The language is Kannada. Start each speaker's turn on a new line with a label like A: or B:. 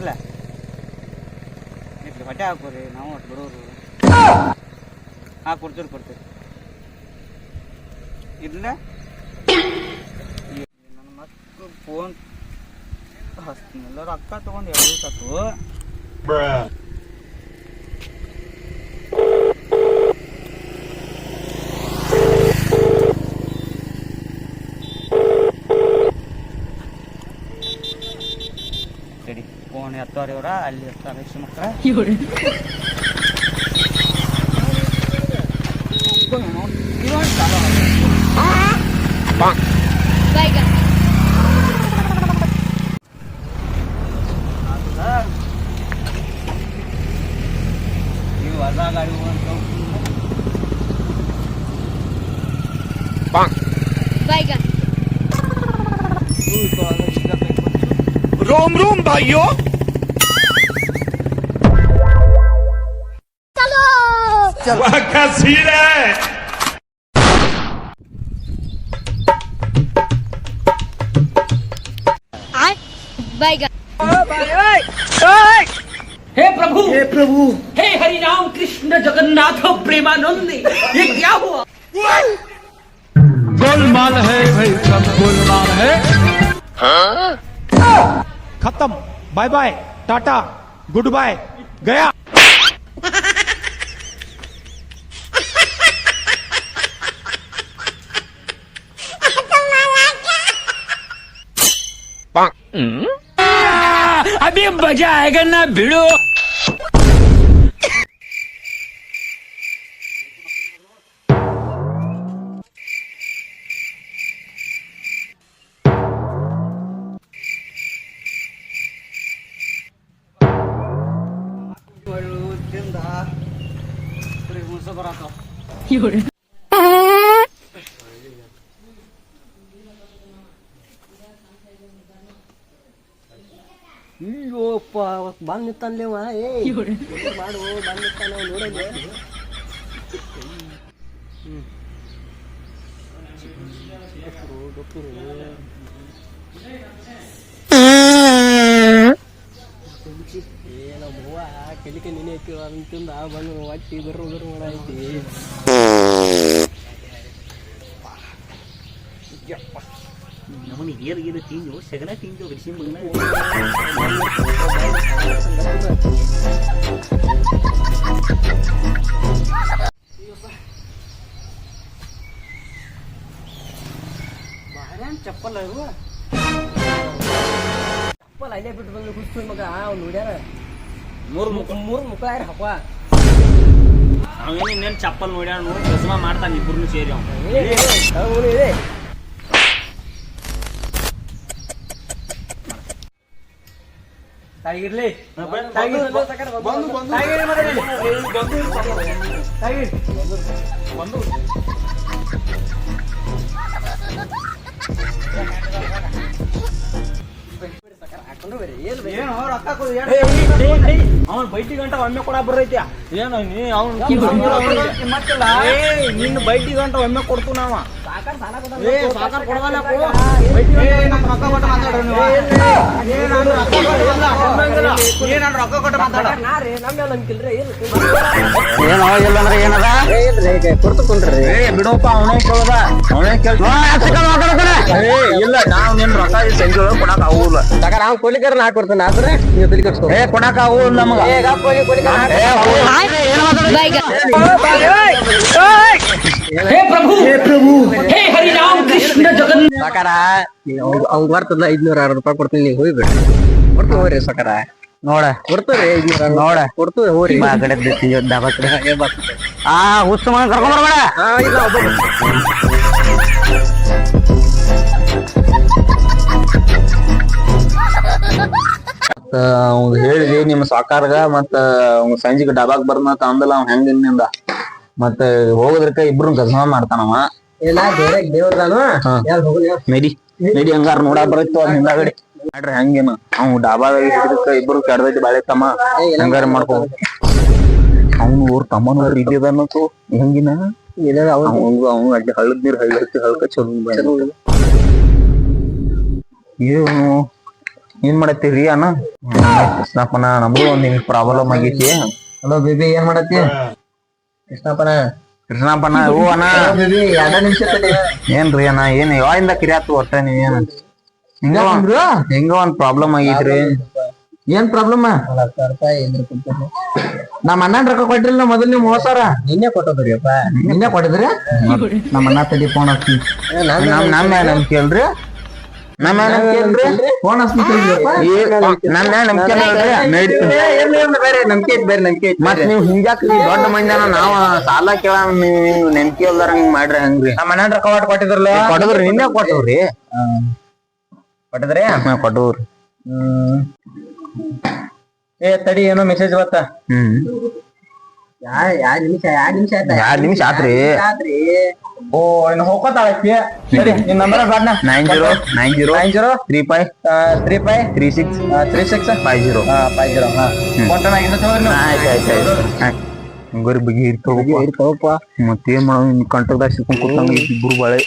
A: ನೋಡ್ರಲ್ಲ ಇಲ್ಲಿ ಹೊಟ್ಟೆ ಹಾಕೋರಿ, ನಾವು ಅಷ್ಟು ಬಿಡೋರು. ಹಾ ಕೊಡ್ತೀರಿ ಕೊಡ್ತೀರಿ ಇಲ್ಲ ನನ್ನ ಮಕ್ಕಳು ಫೋನ್ ಹಸ್ತೀನಿ ಎಲ್ಲರೂ ಅಕ್ಕ ತೊಗೊಂಡು ಎರಡು ತತ್ತು ಎತ್ತವ್ರಿ ಇವ್ರ ಅಲ್ಲಿ ಇರ್ತಾರೆ ಹೆಚ್ಚು ಮಕ್ಕಳ ಇವು ಅದ ಗಾಡಿ ಹೋಗಂತ
B: Rom Rom, Bayo! सीन है।
C: हे प्रभु। हे प्रभु। हे हरि राम कृष्ण जगन्नाथ प्रेमानंद ये क्या हुआ?
D: गोलमाल है भाई सब गोलमाल है? खत्म। Bye bye. Tata. Goodbye. गया।
C: 응? 아, 아비
A: 뭐자 알겠나 빌로. 된다. 그리고 무서 보라도. 이걸.
E: ಅಯ್ಯೋಪ್ಪ ಅವತ್ತು ಬಂದ್ ನಿಂತನ್ಲೇವ ಏ. ಮಾಡು ಬಂದ್ ನಿಂತಾನ ನೋಡಲಿ ಏ, ನಮ್ಮ ಅವ್ವ, ಕಲಿಕೆ ನೆನೆ ಐತಿ ಅದನ್ನ ತಿಂದ ಬಂದು ಹೊಟ್ಟಿ ಬರ್ರು ಗರು ಮಾಡೈತಿ
A: ನಮ್ಮನೆ ಏರ್ ಗೀರು ತಿಂದು ಸಗಣ ತಿಂದು ಬಿಡಿಸಿ ಮಗನ
E: ಚಪ್ಪಲ್ ಇವು ಚಪ್ಪಲ್ ಅಲ್ಲೇ ಬಿಟ್ಟು ಬಂದು ಹುಚ್ಚು ಮಗ ಅವ್ನು ನೋಡ್ಯಾರ
A: ಮೂರು ಮುಖ
E: ಮೂರು ಮುಖ ಯಾರು ಹಪ್ಪ
A: ಅವೇನು ಇನ್ನೇನು ಚಪ್ಪಲ್ ನೋಡ್ಯಾರ ನೋಡಿ ಕಸ್ಮ ಮಾಡ್ತಾನೆ ಇಬ್ಬರು ಸೇರಿ ಅವ್ನು.
E: ತಾಗಿರ್ಲಿ
A: ಅವ್ನ ಬೈಟಿ ಗಂಟ ಒಮ್ಮೆ ಕೊಡ ಬರೈತಿ ಏನು ನೀ ಅವ್ನು ನಿನ್ನ ಬೈಟಿ ಗಂಟ ಒಮ್ಮೆ ಕೊಡ್ತು ನಾವ. ಏ ಸಾಕಾರ ಕೊಡವಲ್ಲ ರೊಕ್ಕ ಕೊಟ್ಟು ಮಾತಾಡ್ರಿ ನೀವು ಏ ನಾನು ರೊಕ್ಕ ಕೊಟ್ಟು ಇಲ್ಲ, ಕೊಡಂಗಿಲ್ಲ. ಏ ನಾನು ರೊಕ್ಕ ಕೊಟ್ಟು ಮಾತಾಡ ಏನೋ ಇಲ್ಲಂದ್ರೆ ಏನದ
E: ಕೊಡ್ತಕೊಂಡ್ರಿ
A: ಏ ಬಿಡಪ್ಪ ಅವನೇ ಕೇಳದ ಅವನೇ ಕೇಳ ಏ ಇಲ್ಲ ನಾವು ನಿನ್ ರೊಕ್ಕ ಈ ಸಂಜೆ ಒಳಗೆ ಕೊಡಕ್ ಆಗುಲ್ಲ
E: ಸಾಕಾರ ಅವ್ನು ಕೊಲಿಕರ ನಾ ಕೊಡ್ತಾನೆ ಆದ್ರೆ ನೀವು ತಲೆ ಕಟ್ಸ್ಕೊ
A: ಏ ಕೊಡಕ್ ಆಗುಲ್ಲ ನಮಗ
E: ಏ ಗಾ
C: ಹೇ ಪ್ರಭು! ಹೇ ಪ್ರಭು! ಹೇ ಹರಿನಾಮ್ ಕೃಷ್ಣ ಜಗನ್
E: ಸಕರ ಅವ್ನ್ ಬರ್ತದ ಐದ್ನೂರ ಅರವತ್ತು ರೂಪಾಯಿ ಕೊಡ್ತೀನಿ ನೀವು ಹೋಗಿ ಬಿಡ್ರಿ. ಕೊಡ್ತೀವಿ ಹೋಗ್ರಿ ಸಕರ.
A: ನೋಡ.
E: ಕೊಡ್ತೀವಿ ಐದ್ನೂರ ನೋಡ. ಕೊಡ್ತೀವಿ ಹೋಗ್ರಿ.
A: ಆ ಕಡೆ ಡಾಬಾ ಕಡೆ. ಹಾಗೆ ಬರ್ತದೆ ಆ ಉತ್ಸವ ಕರ್ಕೊಂಡ್ ಬರ್ಬೇಡ.
E: ಇಲ್ಲ
F: ಅವ್ನ್ ಹೇಳಿದೆ ನಿಮ್ಮ ಸಾಕಾರ್ಗ ಮತ್ತ ಅವ್ನ್ ಸಂಜೆಗೆ ಡಾಬಾಗ್ ಬರ್ನ ಅಂದಲ್ಲ ಅವ್ನ್ ಹೆಂಗ ನಿಂದ ಮತ್ತ ಹೋಗೋದ್ರಕ ಇಬ್ರು ಕಸ್ಮ ಮಾಡ್ತಾನವ
E: ಇಲ್ಲ ಬೇರೆ ದೇವ್ರದಾನು. ಯಾರು ಹೋಗ್ಲಿ
F: ನಡಿ ನಡಿ ಹಂಗಾರ ನೋಡ ಬರತ್ತೋ ಹಿಂದಾಗಡೆ. ಮಾಡ್ರಿ ಹಂಗೇನು. ಅವ್ ಡಾಬಾದಾಗ ಹಿಡಿದಕ್ಕ ಇಬ್ರು ಕೆಡದೈತಿ ಬಾಳೆ ತಮ್ಮ. ಹಂಗಾರ ಮಾಡ್ಕೋ. ಅವ್ನು ಊರ್ ತಮ್ಮನ ಊರ್ ಇದ್ದಿದನ್ನತು ಹೆಂಗಿನ?
E: ಅವ್ನು
F: ಅವಂಗ ಅವ್ನು ಅಡ್ಡಿ ಹಳ್ಳದ ನೀರ್ ಹಳ್ಳ ಹತ್ತಿ ಹಳ್ಕ ಚಲೋ ಏನು ಏನ್ ಮಾಡತ್ತೀರಿ ಅಣ್ಣ? ನಮಗೂ ಒಂದ್ ಪ್ರಾಬ್ಲಮ್ ಆಗೈತಿ.
G: ಹಲೋ ಬೇಬಿ ಏನ್ ಮಾಡತ್ತಿ? ಕೃಷ್ಣಪ್ಪನ
F: ಕೃಷ್ಣಪ್ಪನ ಓ ಅಣ್ಣ
G: ಬೇಬಿ ಎರಡ ನಿಮಿಷ ತಡಿ
F: ಏನ್ರಿ ಅಣ್ಣ ಏನ್ ಯಾವಾಗಿಂದ ಕಿರಿಯಾತು ಒಟ್ಟ ನೀವೇನ್ ಹಿಂಗ ಒಂದ್- ಹಿಂಗ ಒಂದ್ ಪ್ರಾಬ್ಲಮ್ ಆಗೈತ್ರಿ
G: ಏನ್ ಪ್ರಾಬ್ಲಮ್ ನಮ್ಮ ಅಣ್ಣ ರೊಕ್ಕ ಕೊಟ್ಟಿರಲಿಲ್ಲ ಮೊದಲು ನೀವು ಮೂವತ್ ಸಾವಿರ ನಿನ್ನೆ ಕೊಟ್ಟದ್ರಿಯಪ್ಪ ನಿನ್ನೆ ಕೊಟ್ಟಿದ್ರಿ ನಮ್ಮ ಅಣ್ಣ ತಡಿ ಫೋನ್ ಹಚ್ಚಿ
F: ನಮ್ ನಮ್ ಮ್ಯಾಲ ನಮ್ ಕೇಳ್ರಿ ನಮ್ ಮ್ಯಾಲ ನಮ್ ಕೇಳ್ರಿ
G: ಫೋನ್ ಹಚ್ತಿದ್ರಿಯಪ್ಪ
F: ನಮ್ ಮ್ಯಾಲ ನಮ್ ಕೇಳ್ರಿ
G: ಬೇರೆ ನಂಬಿಕೆ ಐತಿ ಬೇರೆ ನಂಬಿಕೆ
F: ಮತ್ ನೀವ್ ಹಿಂಗ್ಯಾಕ್ರಿ ದೊಡ್ಡ ಮಂದಿನ ನಾವ್ ಸಾಲ ಕೇಳ ನೀವು ನೆನ್ಕಿ ಇಲ್ದಾರ ಹಂಗ ಮಾಡ್ರಿ ಹಂಗ್ರಿ.
G: ನಮ್ಮ ಮನೆ ರೊಕ್ಕ ಕೊಟ್ಟು ಕೊಟ್ಟಿದ್ರಲ್ಲ?
F: ಕೊಟ್ಟದ್ರಿ ನಿನ್ನೆ ಕೊಟ್ಟವ್ರಿ?
G: ಕೊಟ್ಟಿದ್ರಿ?
F: ಕೊಟ್ಟವ್ರಿ
G: ಹ್ಮ್. ಏ ತಡಿ ಏನೋ ಮೆಸೇಜ್ ಬತ್ತ
F: ಹ್ಮ್.
E: ಎರಡ್ ನಿಮಿಷ ಎರಡ್ ನಿಮಿಷ ಆಯ್ತಾ?
F: ಎರಡ್ ನಿಮಿಷ ಆತ್ರಿ?
E: ಆತ್ರಿ?
G: ಓ ಇನ್ನು ಹೋಗ್ಕೋತಾಳಕ್ಕಿ ಸರಿ ನಿನ್ number ಬಾಡ್ನ nine
F: zero nine
G: zero nine
F: zero three
G: five three
F: five three
G: six three six five zero five zero
F: ಆಯ್ತು ಆಯ್ತು ಆಯ್ತು. ಹಂಗಾರಿ ಬಗ್ಗೆ ಇರ್ಕೋಬೇಕು ಮತ್ತೇನ್ ಮಾಡೋ ಕಂಟ್ರದಾಗ ಸಿಕ್ಕೊಂಡ್ ಕೂತಂಗ ಇಬ್ರು ಬಾಳೆ.